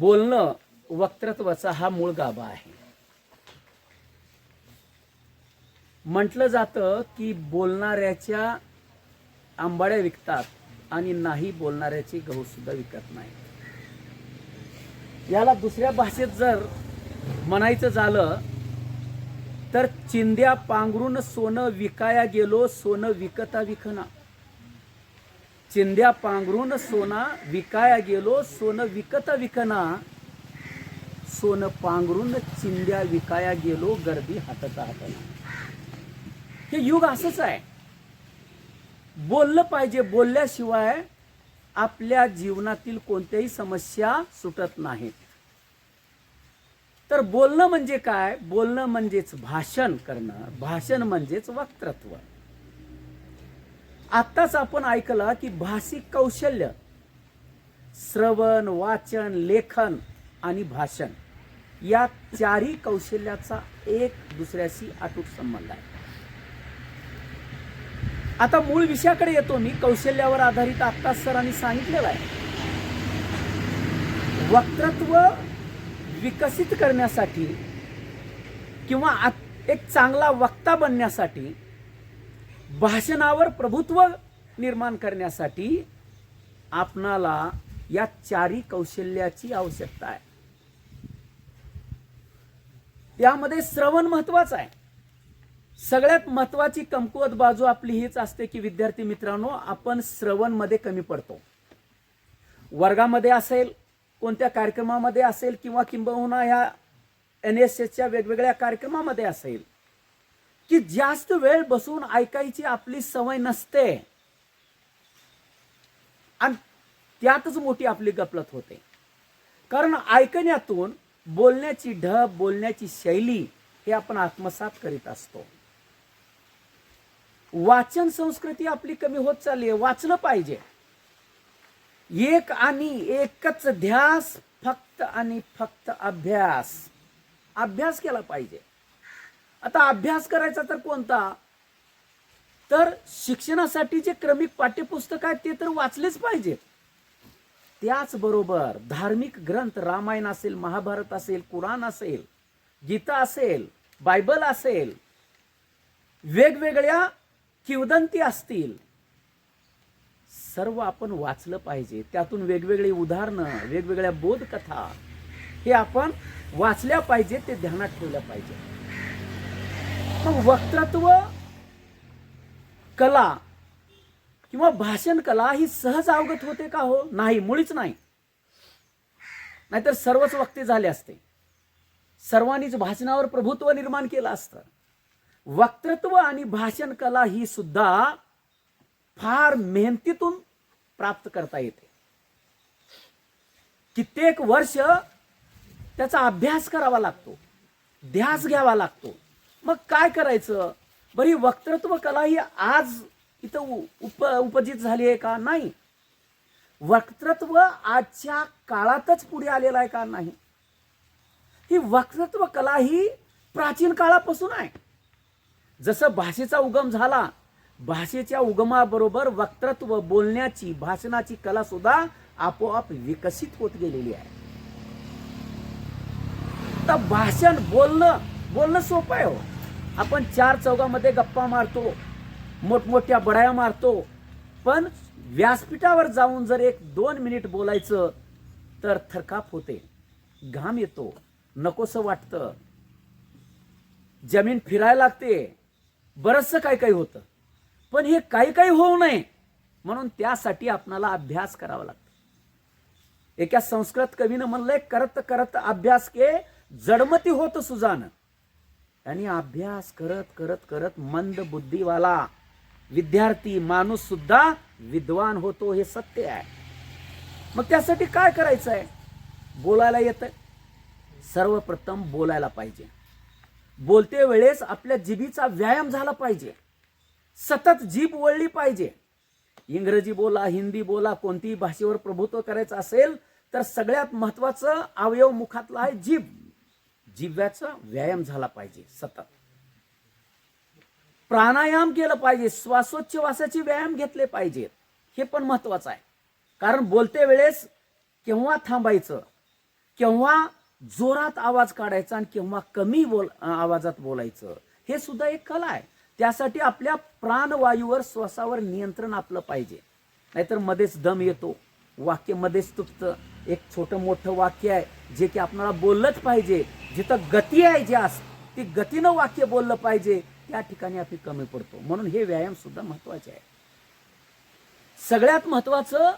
बोलणं वक्तृत्वाचा हा मूळ गाभा आहे. म्हटलं जातं की बोलणाऱ्याच्या आंबाड्या विकतात आणि नाही बोलणाऱ्याची गहू सुद्धा विकत नाही याला दुसऱ्या भाषेत जर म्हणायचं झालं तर चिंध्या पांघरून सोनं विकाया गेलो सोनं विकता विकना. चिंध्या पांघरून सोना विकाया गेलो सोनं विकता विकना. सोनं पांघरून चिंध्या विकाया गेलो गर्दी हातता हाताना. हे युग असंच आहे. बोललं पाहिजे बोलल्याशिवाय आपल्या जीवनातील कोणत्याही समस्या सुटत नाहीत. तर बोलणं म्हणजे काय? बोलणं म्हणजेच भाषण करणं. भाषण म्हणजेच वक्तृत्व. आत्ताच आपण ऐकलं की भाषिक कौशल्य श्रवण वाचन लेखन आणि भाषण या चारही कौशल्याचा एक दुसऱ्याशी अटूट संबंध आहे. आता मूळ विषयाकडे येतो. मी कौशल्यावर आधारित आत्ताच सरांनी सांगितलेलं आहे. वक्तृत्व विकसित करण्यासाठी किंवा एक चांगला वक्ता बनण्यासाठी भाषणावर प्रभुत्व निर्माण करण्यासाठी आपणाला या चारी कौशल्याची आवश्यकता आहे. यामध्ये श्रवण महत्वाचं आहे. सगळ्यात महत्वाची कमकुवत बाजू आपली हीच असते की विद्यार्थी मित्रांनो आपण श्रवणमध्ये कमी पडतो. वर्गामध्ये असेल कोणत्या कार्यक्रमामध्ये असेल किंवा किंबहुना ह्या एन एस एसच्या वेगवेगळ्या कार्यक्रमामध्ये असेल की जास्त वेळ बसून ऐकायची आपली सवय नसते. आणि त्यातच मोठी आपली गपलत होते. कारण ऐकण्यातून बोलण्याची ढब बोलण्याची शैली हे आपण आत्मसात करीत असतो. वाचन संस्कृती आपली कमी होत चालली आहे वाचलं पाहिजे. एक आणि एकच ध्यास फक्त आणि फक्त अभ्यास. अभ्यास केला पाहिजे. आता अभ्यास करायचा तर कोणता? तर शिक्षणासाठी जे क्रमिक पाठ्यपुस्तक आहेत ते तर वाचलेच पाहिजेत. त्याचबरोबर धार्मिक ग्रंथ रामायण असेल महाभारत असेल कुराण असेल गीता असेल बायबल असेल वेगवेगळ्या किवदंती असतील. सर्व आपण वाचलं पाहिजे. त्यातून वेगवेगळी उदाहरणं वेगवेगळ्या बोधकथा हे आपण वाचल्या पाहिजे ते ध्यानात ठेवल्या पाहिजे वक्तृत्व कला किंवा भाषण कला ही सहज अवगत होते का हो? नाही मुळीच नाही. नाहीतर सर्वच वक्ते झाले असते. सर्वांनीच भाषणावर प्रभुत्व निर्माण केलं असतं. वक्तृत्व आणि भाषण कला ही सुद्धा फार मेहनतीतून प्राप्त करता येते. कित्येक वर्ष त्याचा अभ्यास करावा लागतो ध्यास घ्यावा लागतो. मग काय करायचं? बरी वक्तृत्व कला ही आज इथं उप उपजित झाली आहे का? नाही. वक्तृत्व आजच्या काळातच पुढे आलेला आहे का? नाही. ही वक्तृत्व कला ही प्राचीन काळापासून आहे. जसं भाषेचा उगम झाला भाषेच्या उगमाबरोबर वक्तृत्व बोलण्याची भाषणाची कला सुद्धा आपोआप विकसित होत गेलेली आहे. तर भाषण बोलणं बोलणं सोपं आहे हो. आपण चार चौघामध्ये गप्पा मारतो मोठमोठ्या बढाया मारतो. पण व्यासपीठावर जाऊन जर एक दोन मिनिट बोलायचं तर थरकाप होते. घाम येतो. नकोसं वाटतं. जमीन फिरायला लागते. बरंचसं काही काही होतं. पण हे काही काही होऊ नये. म्हणून त्यासाठी आपणाला अभ्यास करावा लागतो. एका संस्कृत कवीनं म्हणलंय करत करत अभ्यास के जडमती होत सुजान. आणि अभ्यास करत करत करत मंद बुद्धीवाला विद्यार्थी माणूस सुद्धा विद्वान होतो हे सत्य आहे. मग त्यासाठी काय करायचं आहे बोलायला येतं सर्वप्रथम बोलायला पाहिजे. बोलते वेळेस आपल्या जिभीचा व्यायाम झाला पाहिजे. सतत जीभ वळली पाहिजे. इंग्रजी बोला हिंदी बोला कोणतीही भाषेवर प्रभुत्व करायचं असेल तर सगळ्यात महत्वाचं अवयव मुखातला आहे जीभ. जिव्याचा व्यायाम झाला पाहिजे सतत. प्राणायाम केलं पाहिजे श्वासोच्छवासाचे व्यायाम घेतले पाहिजेत. हे पण महत्वाचं आहे. कारण बोलते वेळेस केव्हा थांबायचं केव्हा जोरात आवाज काढायचा आणि केव्हा कमी बोल आवाजात बोलायचं हे सुद्धा एक कला आहे. त्यासाठी आपल्या प्राणवायूवर श्वासावर नियंत्रण आपलं पाहिजे. नाहीतर मध्येच दम येतो वाक्य मध्येच एक छोटं मोठं वाक्य आहे जे की आपणाला बोललंच पाहिजे. जिथं गती आहे ज्यास ती गतीनं वाक्य बोललं पाहिजे त्या ठिकाणी आपण कमी पडतो. म्हणून हे व्यायाम सुद्धा महत्त्वाचे आहे. सगळ्यात महत्वाचं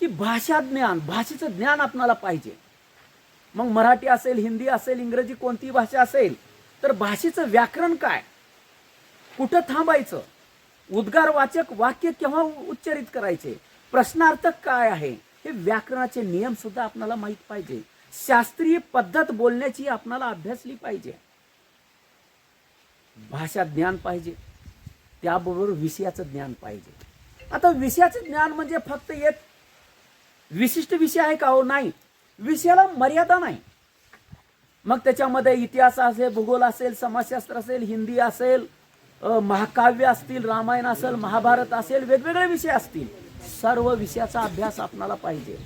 की भाषा ज्ञान भाषेचं ज्ञान आपणाला पाहिजे. मग मराठी असेल हिंदी असेल इंग्रजी कोणतीही भाषा असेल तर भाषेचं व्याकरण काय? कुठं थांबायचं? उद्गारवाचक वाक्य केव्हा उच्चारित करायचे? प्रश्नार्थक काय आहे? हे व्याकरणाचे नियम सुद्धा आपल्याला माहीत पाहिजे. शास्त्रीय पद्धत बोलण्याची आपणाला अभ्यासली पाहिजे. भाषा ज्ञान पाहिजे. त्याबरोबर विषयाचं ज्ञान पाहिजे. आता विषयाचं ज्ञान म्हणजे फक्त एक विशिष्ट विषय आहे का हो? नाही. विषयाला मर्यादा नाही. मग त्याच्यामध्ये इतिहास असेल भूगोल असेल समाजशास्त्र असेल हिंदी असेल महाकाव्य असतील रामायण असेल महाभारत असेल वेगवेगळे विषय असतील. सर्व विषयाचा अभ्यास आपणाला पाहिजे.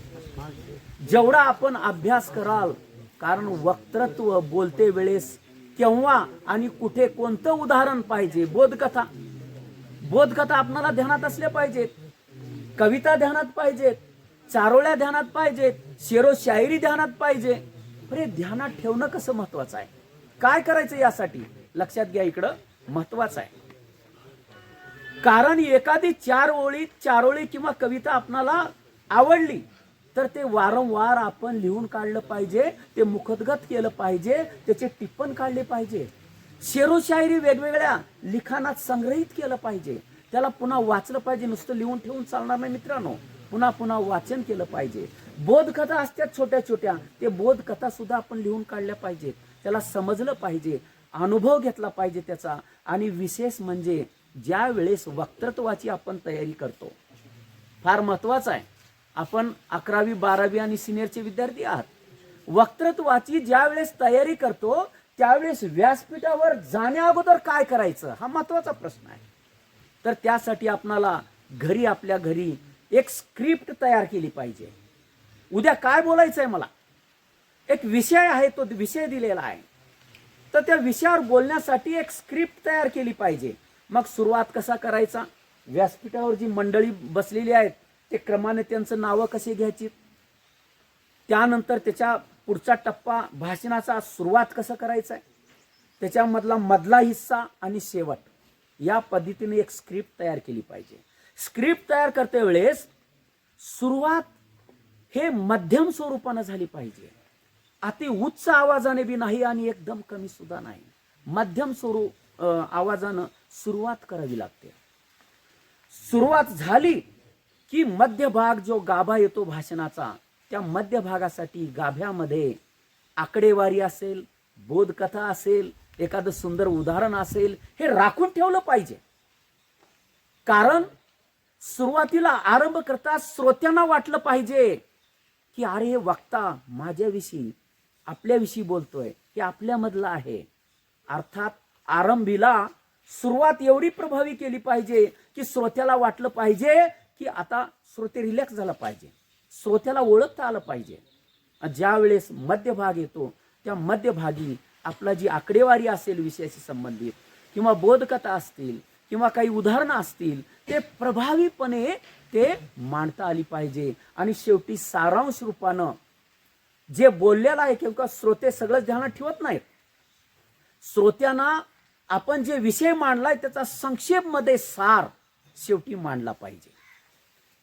जेवढा आपण अभ्यास कराल कारण वक्तृत्व बोलते वेळेस केव्हा आणि कुठे कोणतं उदाहरण पाहिजे? बोधकथा. बोधकथा आपणाला ध्यानात असल्या पाहिजेत. कविता ध्यानात पाहिजेत. चारोळ्या ध्यानात पाहिजेत. शेरो शायरी ध्यानात पाहिजे. अरे ध्यानात ठेवणं कसं महत्वाचं आहे? काय करायचं यासाठी? लक्षात घ्या इकडं. महत्वाचं आहे. कारण एखादी चार ओळी चारोळी किंवा कविता आपणाला आवडली तर ते वारंवार आपण लिहून काढलं पाहिजे ते मुखदगत केलं पाहिजे त्याचे टिप्पण काढले पाहिजे. शेरो शायरी वेगवेगळ्या लिखाणात संग्रहित केलं पाहिजे. त्याला पुन्हा वाचलं पाहिजे नुसतं लिहून ठेवून चालणार नाही मित्रांनो. पुन्हा पुन्हा वाचन केलं पाहिजे. बोधकथा असतात छोट्या छोट्या ते बोधकथा सुद्धा आपण लिहून काढल्या पाहिजेत. त्याला समजलं पाहिजे अनुभव घेतला पाहिजे त्याचा. आणि विशेष म्हणजे ज्या वेळेस वक्तृत्वाची आपण तयारी करतो फार महत्वाचं आहे. आपण अकरावी बारावी आणि सिनियरचे विद्यार्थी आहात. वक्तृत्वाची ज्या वेळेस तयारी करतो त्यावेळेस व्यासपीठावर जाण्या अगोदर काय करायचं हा महत्त्वाचा प्रश्न आहे. तर त्यासाठी आपणाला घरी आपल्या घरी एक स्क्रिप्ट तयार केली पाहिजे. उद्या काय बोलायचं आहे मला? एक विषय आहे तो विषय दिलेला आहे. तर त्या विषयावर बोलण्यासाठी एक स्क्रिप्ट तयार केली पाहिजे. मग सुरुवात कसा करायचा? व्यासपीठावर जी मंडळी बसलेली आहेत ते क्रमाने त्यांचं नावं कशी घ्यायची? त्यानंतर त्याच्या पुढचा टप्पा भाषणाचा सुरुवात कसं करायचं आहे त्याच्यामधला मधला हिस्सा आणि शेवट या पद्धतीने एक स्क्रिप्ट तयार केली पाहिजे. स्क्रिप्ट तयार करते वेळेस सुरुवात हे मध्यम स्वरूपानं झाली पाहिजे. अति उच्च आवाजाने बी नाही आणि एकदम कमी सुद्धा नाही. मध्यम स्वरूप आवाजानं सुरुवात करावी लागते. सुरुवात झाली की मध्यभाग जो गाभा येतो भाषणाचा त्या मध्यभागासाठी गाभ्यामध्ये आकडेवारी असेल बोधकथा असेल एखादं सुंदर उदाहरण असेल हे राखून ठेवलं पाहिजे. कारण सुरुवातीला आरंभ करता श्रोत्यांना वाटलं पाहिजे की अरे हे वक्ता माझ्याविषयी आपल्याविषयी बोलतोय हे आपल्यामधलं आहे. अर्थात आरंभीला सुरुवात एवढी प्रभावी केली पाहिजे की श्रोत्याला वाटलं पाहिजे की आता श्रोते रिलॅक्स झाला पाहिजे. श्रोत्याला ओळखता आलं पाहिजे. ज्यावेळेस मध्यभाग येतो त्या मध्यभागी आपला जी आकडेवारी असेल विषयाशी संबंधित किंवा बोधकथा असतील किंवा काही उदाहरणं असतील ते प्रभावीपणे ते मांडता आली पाहिजे. आणि शेवटी सारांश रूपानं जे बोललेलं आहे किंवा श्रोते सगळं ध्यानात ठेवत नाहीत. श्रोत्यांना आपण जे विषय मांडलाय त्याचा संक्षेपमध्ये सार शेवटी मांडला पाहिजे.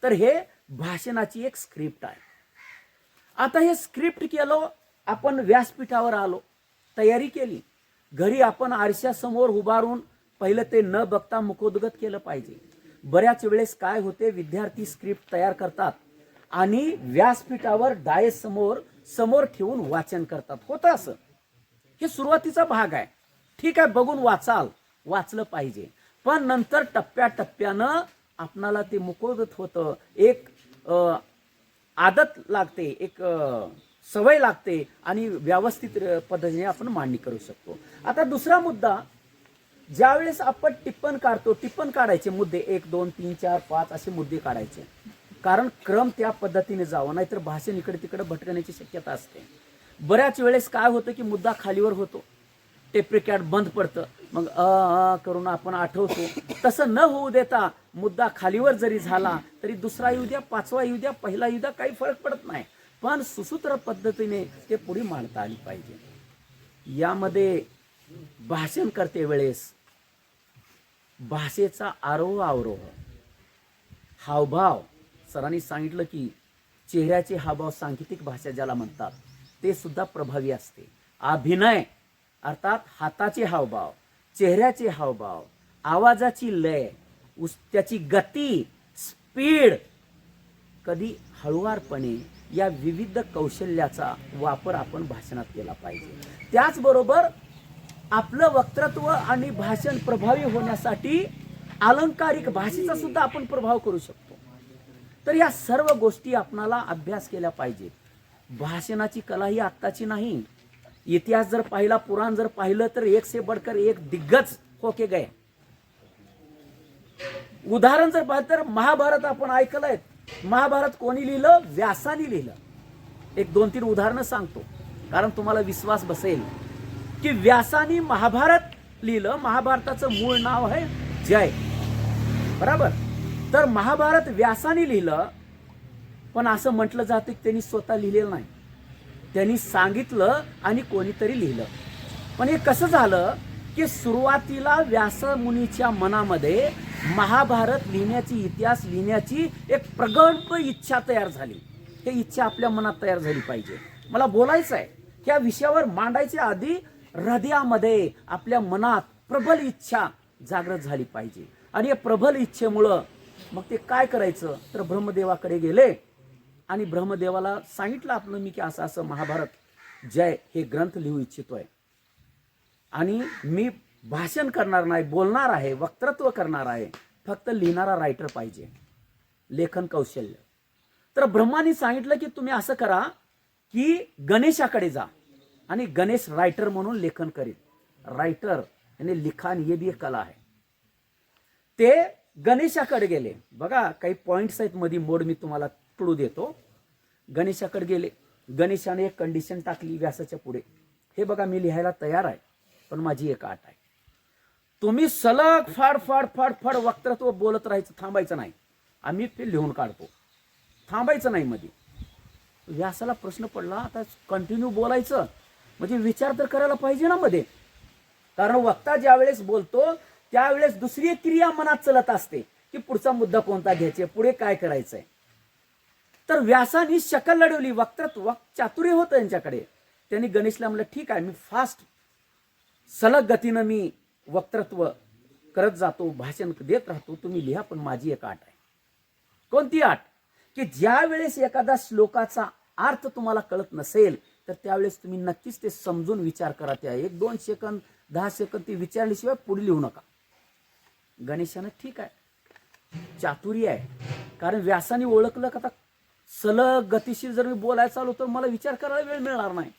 तर हे भाषणाची एक स्क्रिप्ट आहे. आता हे स्क्रिप्ट केलं आपण व्यासपीठावर आलो तयारी केली. घरी आपण आरशासमोर उभारून पहिलं ते न बघता मुखोद्गत केलं पाहिजे. बऱ्याच वेळेस काय होते विद्यार्थी स्क्रिप्ट तयार करतात आणि व्यासपीठावर डायस समोर समोर ठेवून वाचन करतात. होतं असं. हे सुरुवातीचा भाग आहे. ठीक आहे बघून वाचाल. वाचलं पाहिजे. पण नंतर टप्प्याटप्प्यानं आपणाला ते मुकोदत होतं. एक आदत लागते एक सवय लागते आणि व्यवस्थित पद्धतीने आपण मांडणी करू शकतो. आता दुसरा मुद्दा ज्यावेळेस आपण टिप्पण काढतो टिप्पण काढायचे मुद्दे एक दोन तीन चार पाच असे मुद्दे काढायचे. कारण क्रम त्या पद्धतीने जावं नाहीतर भाषण इकडे तिकडे भटकण्याची शक्यता असते. बऱ्याच वेळेस काय होतं की मुद्दा खालीवर होतो. टेप्रिकॅट बंद पडतं. मग अ अ करून आपण आठवतो. तसं न होऊ देता मुद्दा खालीवर जरी झाला तरी दुसरा येऊ द्या पाचवा येऊ द्या पहिला येऊ द्या काही फरक पडत नाही. पण सुसूत्र पद्धतीने ते पुढे मांडता आली पाहिजे. यामध्ये भाषण करते वेळेस भाषेचा आरोह अवरोह. हावभाव. सरांनी सांगितलं की चेहऱ्याचे हावभाव सांकेतिक भाषा ज्याला म्हणतात ते सुद्धा प्रभावी असते. अभिनय. अर्थात हाताचे हावभाव चेहऱ्याचे हावभाव आवाजाची लय उस त्याची गती स्पीड. कधी हळुवारपणे या विविध कौशल्याचा वापर आपण भाषणात केला पाहिजे. त्याचबरोबर आपलं वक्तृत्व आणि भाषण प्रभावी होण्यासाठी अलंकारिक भाषेचा सुद्धा आपण प्रभाव करू शकतो. तर या सर्व गोष्टी आपणाला अभ्यास केल्या पाहिजेत. भाषणाची कला ही आत्ताची नाही इतिहास जर पाहिला पुराण जर पाहिलं तर एक से बडकर एक दिग्गज होके गए. उदाहरण जर पाहिलं तर महाभारत आपण ऐकलंय. महाभारत कोणी लिहिलं? व्यासाने लिहिलं. एक दोन तीन उदाहरणं सांगतो कारण तुम्हाला विश्वास बसेल. की व्यासाने महाभारत लिहिलं महाभारताचं मूळ नाव आहे जय. बरोबर? तर महाभारत व्यासाने लिहिलं पण असं म्हटलं जातं की त्यांनी स्वतः लिहिलेलं नाही. त्यांनी सांगितलं आणि कोणीतरी लिहिलं. पण हे कसं झालं की सुरुवातीला व्यास मुनीच्या मनामध्ये महाभारत लिहिण्याची इतिहास लिहिण्याची एक प्रगल्भ इच्छा तयार झाली. हे इच्छा आपल्या मनात तयार झाली पाहिजे. मला बोलायचं आहे या विषयावर मांडायच्या आधी हृदयामध्ये आपल्या मनात प्रबल इच्छा जागृत झाली पाहिजे. आणि या प्रबल इच्छेमुळं मग ते काय करायचं? तर ब्रह्मदेवाकडे गेले. आणि ब्रह्मदेवाला सांगितलं आपलं मी की असं असं महाभारत जय हे ग्रंथ लिहू इच्छितोय. आणि मी भाषण करणार नाही बोलणार आहे वक्तृत्व करणार आहे फक्त लिहिणारा रायटर पाहिजे लेखन कौशल्य. तर ब्रह्माने सांगितलं की तुम्ही असं करा की गणेशाकडे जा आणि गणेश रायटर म्हणून लेखन करीत. रायटर आणि लिखाण हे बी एक कला आहे. ते गणेशाकडे गेले. बघा काही पॉईंट्स आहेत मध्ये मोड मी तुम्हाला तुडू देतो. गणेशाकडे गेले. गणेशाने एक कंडिशन टाकली व्यासाच्या पुढे. हे बघा मी लिहायला तयार आहे पण माझी एक आट आहे. तुम्ही सलग फाड फाड फाड फाड वक्तृत्व बोलत राहायचं थांबायचं नाही. आम्ही ते लिहून काढतो. थांबायचं नाही मध्ये व्यासाला प्रश्न पडला आता कंटिन्यू बोलायचं. म्हणजे विचार तर करायला पाहिजे ना मध्ये कारण वक्ता ज्यावेळेस बोलतो त्यावेळेस दुसरी क्रिया मनात चलत असते की पुढचा मुद्दा कोणता घ्यायचे पुढे काय करायचंय. तर व्यासाने शकल लढवली. वक्तृत्व चातुर्य होतं यांच्याकडे. त्यांनी गणेशला म्हणलं ठीक आहे मी फास्ट सलग गतीनं मी वक्तृत्व करत जातो भाषण देत राहतो. तुम्ही लिहा पण माझी एक आट आहे. कोणती आट? की ज्या वेळेस एखादा श्लोकाचा अर्थ तुम्हाला कळत नसेल तर त्यावेळेस तुम्ही नक्कीच ते समजून विचार करा. त्या एक दोन सेकंद दहा सेकंद ते विचारल्याशिवाय पुढे लिहू नका. गणेशानं ठीक आहे चातुर्य आहे. कारण व्यासाने ओळखलं का आता सलग गतिशील जर मी बोलायला चालू तर मला विचार करायला वेळ मिळणार नाही.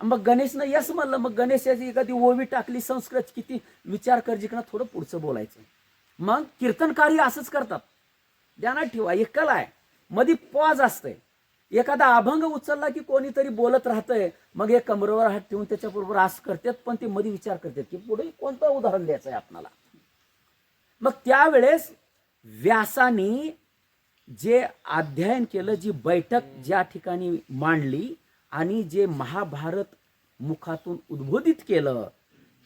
मग गणेशनं यस म्हणलं मग गणेशाची एखादी ओवी टाकली संस्कृत किती विचार कर जिकडं थोडं पुढचं बोलायचं. मग कीर्तनकारी असंच करतात. ध्यानात ठेवा एक कला आहे. मध्ये पॉज असते एखादा अभंग उचलला की कोणीतरी बोलत राहतंय मग एक कमरेवर हात ठेवून त्याच्याबरोबर आस करतात पण ते मध्ये विचार करतात की पुढे कोणतं उदाहरण द्यायचं आहे आपणाला? मग त्यावेळेस व्यासानी जे अध्ययन केलं जी बैठक ज्या ठिकाणी मांडली आणि जे महाभारत मुखातून उद्बोधित केलं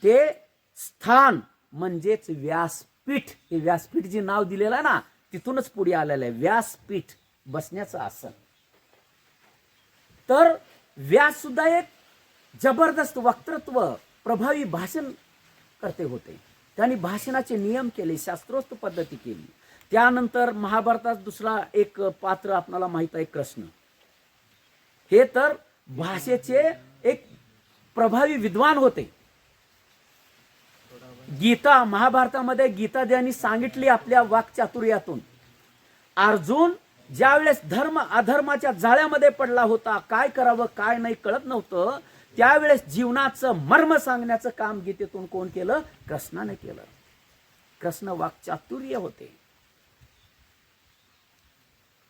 ते स्थान म्हणजेच व्यासपीठ हे व्यासपीठ जे नाव दिलेलं ना तिथूनच पुढे आलेलं आहे. व्यासपीठ बसण्याचं आसन. तर व्यास सुद्धा एक जबरदस्त वक्तृत्व प्रभावी भाषण करते होते. त्यांनी भाषणाचे नियम केले शास्त्रोक्त पद्धती केली. त्यानंतर महाभारतात दुसरा एक पात्र आपणाला माहीत आहे कृष्ण. हे तर भाषेचे एक प्रभावी विद्वान होते. गीता महाभारतामध्ये गीता ज्यांनी सांगितली आपल्या वाक्चातुर्यातून अर्जुन ज्यावेळेस धर्म अधर्माच्या जाळ्यामध्ये पडला होता काय करावं काय नाही कळत नव्हतं त्यावेळेस जीवनाचं मर्म सांगण्याचं काम गीतेतून कोण केलं? कृष्णाने केलं. कृष्ण वाक्चातुर्य होते.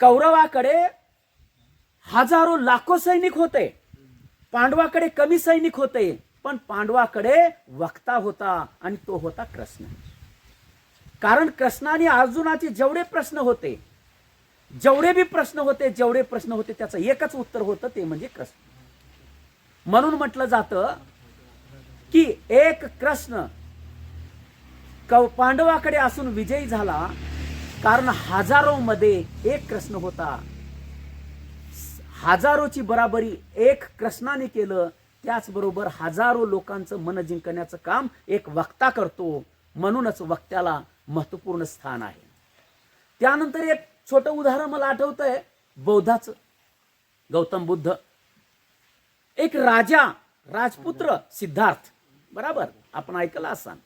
कौरवाकडे हजारो लाखो सैनिक होते. पांडवाकडे कमी सैनिक होते पण पांडवाकडे वक्ता होता आणि तो होता कृष्ण. कारण कृष्णाने अर्जुनाचे जेवढे प्रश्न होते जेवढे बी प्रश्न होते जेवढे प्रश्न होते त्याचं एकच उत्तर होतं ते म्हणजे कृष्ण. म्हणून म्हटलं जातं की एक कृष्ण कौ पांडवाकडे असून विजयी झाला कारण हजारो मध्ये एक कृष्ण होता. हजारोची बराबरी एक कृष्णाने केलं त्याचबरोबर हजारो लोकांचं मन जिंकण्याचं काम एक वक्ता करतो. म्हणूनच वक्त्याला महत्त्वपूर्ण स्थान आहे. त्यानंतर एक छोटं उदाहरण मला आठवतंय. बौद्धाचं गौतम बुद्ध. एक राजा राजपुत्र सिद्धार्थ. बराबर? आपण ऐकलं असाल.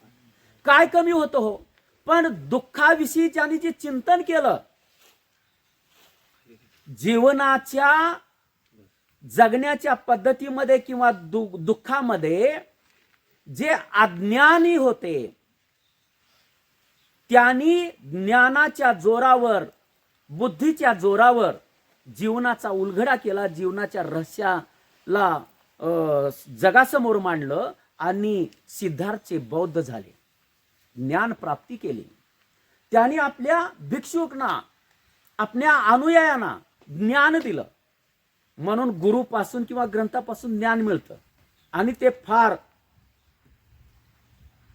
काय कमी होतं हो? पण दुःखाविषयी ज्याने जे चिंतन केलं जीवनाच्या जगण्याच्या पद्धतीमध्ये किंवा दु- दुःखामध्ये जे अज्ञानी होते त्यांनी ज्ञानाच्या जोरावर बुद्धीच्या जोरावर जीवनाचा उलगडा केला जीवनाच्या रहस्याला जगासमोर मांडलं आणि सिद्धार्थचे बौद्ध झाले. ज्ञान प्राप्ती केली. त्यांनी आपल्या भिक्षुकना आपल्या अनुयायांना ज्ञान दिलं. म्हणून गुरुपासून किंवा ग्रंथापासून ज्ञान मिळतं. आणि ते फार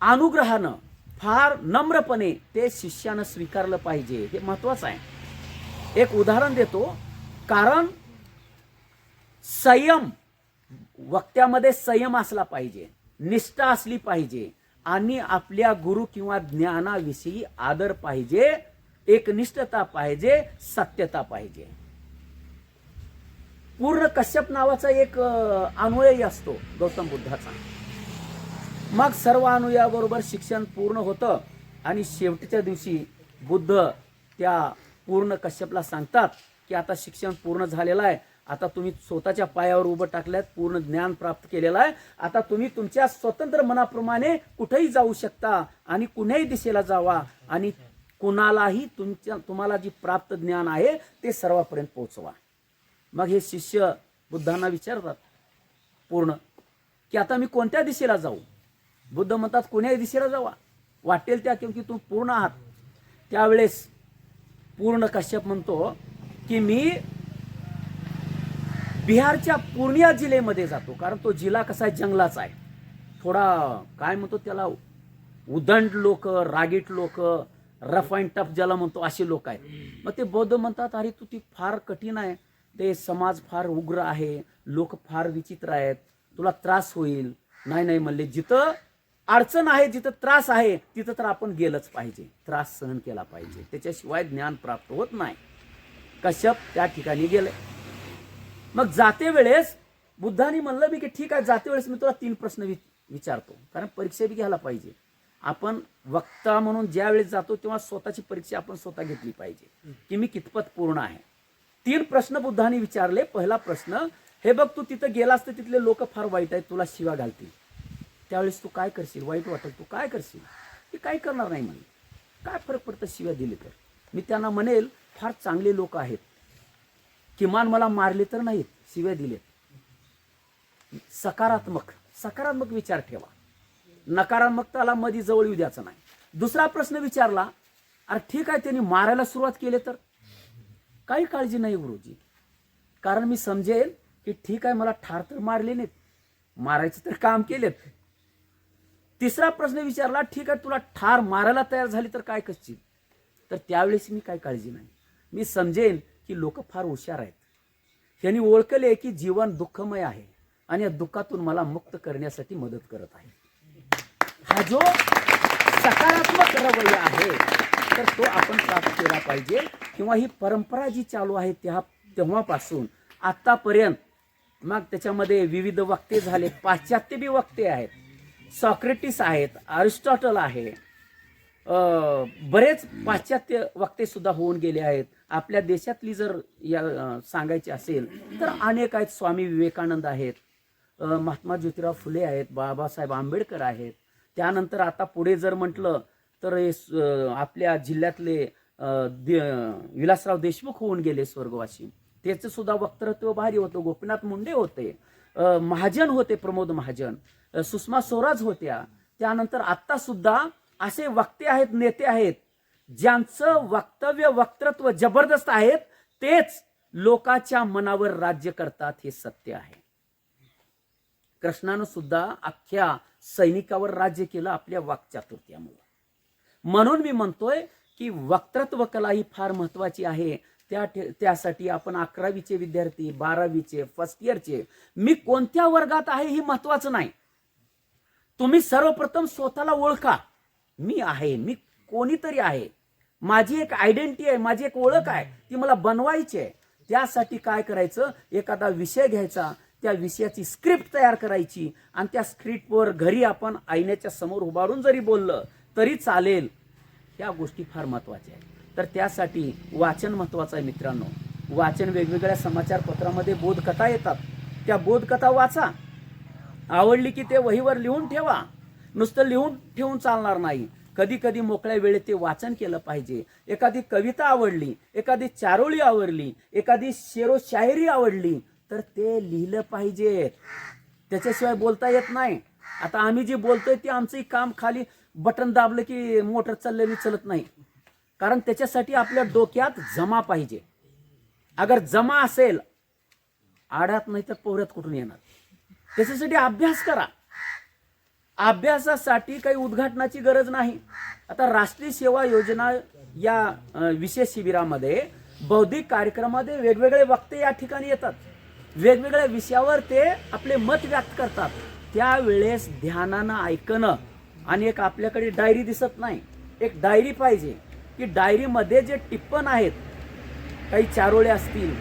अनुग्रहानं फार नम्रपणे ते शिष्यानं स्वीकारलं पाहिजे हे महत्वाचं आहे. एक उदाहरण देतो. कारण संयम वक्त्यामध्ये संयम असला पाहिजे निष्ठा असली पाहिजे आणि आपल्या गुरु किंवा ज्ञानाविषयी आदर पाहिजे एकनिष्ठता पाहिजे सत्यता पाहिजे. पूर्ण कश्यप नावाचा एक अनुयायी असतो गौतम बुद्धाचा. मग सर्व अनुयाबरोबर शिक्षण पूर्ण होतं आणि शेवटच्या दिवशी बुद्ध त्या पूर्ण कश्यपला सांगतात की आता शिक्षण पूर्ण झालेलं आहे आता तुम्ही स्वतःच्या पायावर उभं टाकल्यात पूर्ण ज्ञान प्राप्त केलेलं आहे. आता तुम्ही तुमच्या स्वतंत्र मनाप्रमाणे कुठेही जाऊ शकता आणि कुण्याही दिशेला जावा आणि कुणालाही तुमच्या तुम्हाला जी प्राप्त ज्ञान आहे ते सर्वांपर्यंत पोहोचवा. मग हे शिष्य बुद्धांना विचारतात पूर्ण की आता मी कोणत्या दिशेला जाऊ? बुद्ध म्हणतात कोण्याही दिशेला जावा. वाटेल त्या किंवा तू पूर्ण आहात. त्यावेळेस पूर्ण कश्यप म्हणतो की मी बिहारच्या पूर्णिया जिल्ह्यामध्ये जातो कारण तो जिल्हा कसा आहे जंगलाचा आहे. थोडा काय म्हणतो त्याला उदंड लोक रागीट लोक रफ अँड टफ ज्याला म्हणतो असे लोक आहेत. मग ते बौद्ध म्हणतात अरे तू ती फार कठीण आहे. ते समाज फार उग्र आहे. लोक फार विचित्र आहेत. तुला त्रास होईल. नाही नाही म्हणले. जिथं अडचण आहे जिथं त्रास आहे तिथं तर आपण गेलंच पाहिजे. त्रास सहन केला पाहिजे. त्याच्याशिवाय ज्ञान प्राप्त होत नाही. कश्यप त्या ठिकाणी गेले. मग जाते वेळेस बुद्धाने म्हणलं मी की ठीक आहे जाते वेळेस मी तुला तीन प्रश्न वि- विचारतो. कारण परीक्षा बी घ्यायला पाहिजे. आपण वक्ता म्हणून ज्या वेळेस जातो तेव्हा स्वतःची परीक्षा आपण स्वतः घेतली पाहिजे. की मी कितपत पूर्ण आहे. तीन प्रश्न बुद्धाने विचारले. पहिला प्रश्न हे बघ तू तिथं गेलास तर तिथले लोक फार वाईट आहेत तुला शिवा घालतील. त्यावेळेस तू काय करशील? वाईट वाटेल तू काय करशील? ते काय करणार नाही म्हणे काय फरक पडतं शिव्या दिली तर? मी त्यांना म्हणेल फार चांगले लोक आहेत. किमान मला मारले तर नाहीत शिव्या दिलेत. सकारात्मक सकारात्मक विचार ठेवा. नकारात्मकताला मध्ये जवळ येऊ द्यायचं नाही. दुसरा प्रश्न विचारला अरे ठीक आहे त्यांनी मारायला सुरुवात केली तर? काही काळजी नाही गुरुजी. कारण मी समजेल की ठीक आहे मला ठार तर मारले नाहीत. मारायचं तर काम केलेत. तिसरा प्रश्न विचारला ठीक आहे तुला ठार मारायला तयार झाली तर काय कसची तर त्यावेळेस मी काय काळजी नाही. मी समजेन की लोक फार हुशार आहेत. त्यांनी ओळखले की जीवन दुःखमय आहे आणि या दुःखातून मला मुक्त करण्यासाठी मदत करत आहे. हा जो सकारात्मक रवैया आहे तर तो आपण प्राप्त केला पाहिजे. किंवा ही परंपरा जी चालू आहे त्या तेव्हापासून आत्तापर्यंत मग त्याच्यामध्ये विविध वक्ते झाले पाश्चात्य बी वक्ते आहेत. सॉक्रेटिस आहेत अरिस्टॉटल आहे. बरेच पाश्चात्य वक्ते सुद्धा होऊन गेले आहेत. आपल्या देशातली जर या सांगायची असेल तर अनेक आहेत. स्वामी विवेकानंद आहेत महात्मा ज्योतिराव फुले आहेत बाबासाहेब आंबेडकर आहेत. त्यानंतर आता पुढे जर म्हटलं तर हे आपल्या जिल्ह्यातले विलासराव देशमुख होऊन गेले स्वर्गवासी. त्याचं सुद्धा वक्तृत्व भारी होतं. गोपीनाथ मुंडे होते महाजन होते प्रमोद महाजन. सुषमा स्वराज होत्या. त्यानंतर आता सुद्धा असे वक्ते आहेत नेते आहेत ज्यांचं वक्तव्य वक्तृत्व जबरदस्त आहेत तेच लोकाच्या मनावर राज्य करतात हे सत्य आहे. कृष्णानं सुद्धा अख्ख्या सैनिकावर राज्य केलं आपल्या वाक्चातुर्यामुळे म्हणून मी म्हणतोय की वक्तृत्व कला ही फार महत्वाची आहे. त्या त्यासाठी आपण अकरावीचे विद्यार्थी बारावीचे फर्स्ट इयरचे मी कोणत्या वर्गात आहे हे महत्वाचं नाही. तुम्ही सर्वप्रथम स्वतःला ओळखा. मी आहे मी कोणीतरी आहे. माझी एक आयडेंटिटी आहे माझी एक ओळख आहे ती मला बनवायची आहे. त्यासाठी काय करायचं? एखादा विषय घ्यायचा त्या विषयाची स्क्रिप्ट तयार करायची आणि त्या स्क्रिप्टवर घरी आपण आईण्याच्या समोर उभारून जरी बोललं तरी चालेल. ह्या गोष्टी फार महत्त्वाच्या आहेत. तर त्यासाठी वाचन महत्वाचं आहे मित्रांनो. वाचन वेगवेगळ्या समाचारपत्रामध्ये बोधकथा येतात. त्या बोधकथा वाचा. आवडली की ते वहीवर लिहून ठेवा. नुसतं लिहून ठेवून चालणार नाही. कधी कधी मोकळ्या वेळेत ते वाचन केलं पाहिजे. एखादी कविता आवडली एखादी चारोळी आवडली एखादी शेरो शायरी आवडली तर ते लिहिलं पाहिजे. त्याच्याशिवाय बोलता येत नाही. आता आम्ही जे बोलतोय ते आमचंही काम खाली बटन दाबलं की मोटर चाललेली चलत नाही. कारण त्याच्यासाठी आपल्या डोक्यात जमा पाहिजे. अगर जमा असेल आड्यात नाही तर पोहऱ्यात कुठून येणार? त्याच्यासाठी अभ्यास करा. अभ्यासासाठी काही उद्घाटनाची गरज नाही. आता राष्ट्रीय सेवा योजना या विशेष शिबिरामध्ये बौद्धिक कार्यक्रमामध्ये वेगवेगळे वक्ते या ठिकाणी येतात. वेगवेगळ्या विषयावर ते आपले मत व्यक्त करतात. त्यावेळेस ध्यानानं ऐकणं आणि एक आपल्याकडे डायरी दिसत नाही. एक डायरी पाहिजे की डायरीमध्ये जे टिप्पण आहेत काही चारोळे असतील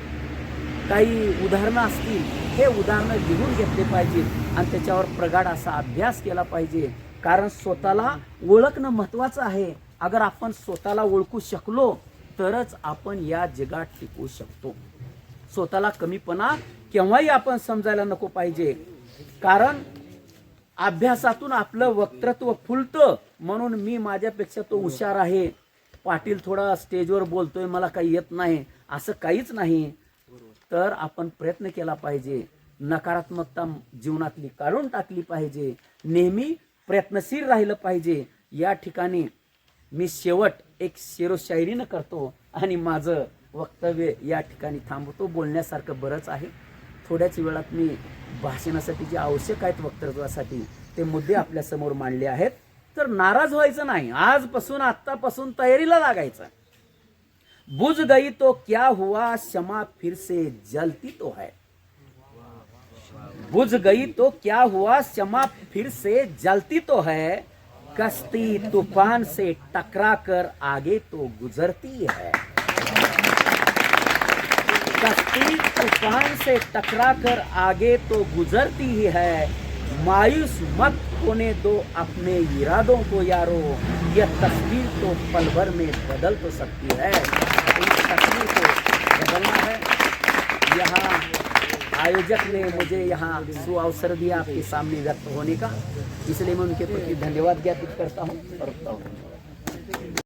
काही उदाहरणं असतील हे उदाहरणं लिहून घेतले पाहिजेत आणि त्याच्यावर प्रगाढ असा अभ्यास केला पाहिजे. कारण स्वतःला ओळखणं महत्वाचं आहे. अगर आपण स्वतःला ओळखू शकलो तरच आपण या जगात टिकू शकतो. स्वतःला कमीपणा केव्हाही आपण समजायला नको पाहिजे. कारण अभ्यासातून आपलं वक्तृत्व फुलतं. म्हणून मी माझ्यापेक्षा तो हुशार आहे. पाटील थोडा स्टेजवर बोलतोय मला काही येत नाही. असं काहीच नाही. तर आपण प्रयत्न केला पाहिजे. नकारात्मकता जीवनातली काढून टाकली पाहिजे. नेहमी प्रयत्नशील राहिलं पाहिजे. या ठिकाणी मी शेवट एक शेरोशायरीनं करतो आणि माझं वक्तव्य या ठिकाणी थांबवतो. बोलण्यासारखं बरंच आहे. थोड्याच वेळात मी भाषणासाठी जे आवश्यक आहेत वक्तव्यासाठी ते मुद्दे आपल्यासमोर मांडले आहेत. तर नाराज व्हायचं नाही. आजपासून आत्तापासून तयारीला लागायचं. बुझ गई तो क्या हुआ? क्षमा फिर से जलती तो है। बुझ गई तो क्या हुआ? क्षमा फिर से जलती तो है। कश्ती तूफ़ान से टकरा कर आगे तो गुजरती है। कश्ती तूफ़ान से टकरा कर आगे तो गुजरती ही है। मायूस मत होने दो अपने इरादों को, यारो। यह तस्वीर तो पल भर में बदल तो सकती है। इस तस्वीर को बदलना है। यहाँ आयोजक ने मुझे यहाँ सुअवसर दिया आपके सामने व्यक्त होने का। इसलिए मैं उनके प्रति धन्यवाद ज्ञापित करता हूँ हूँ।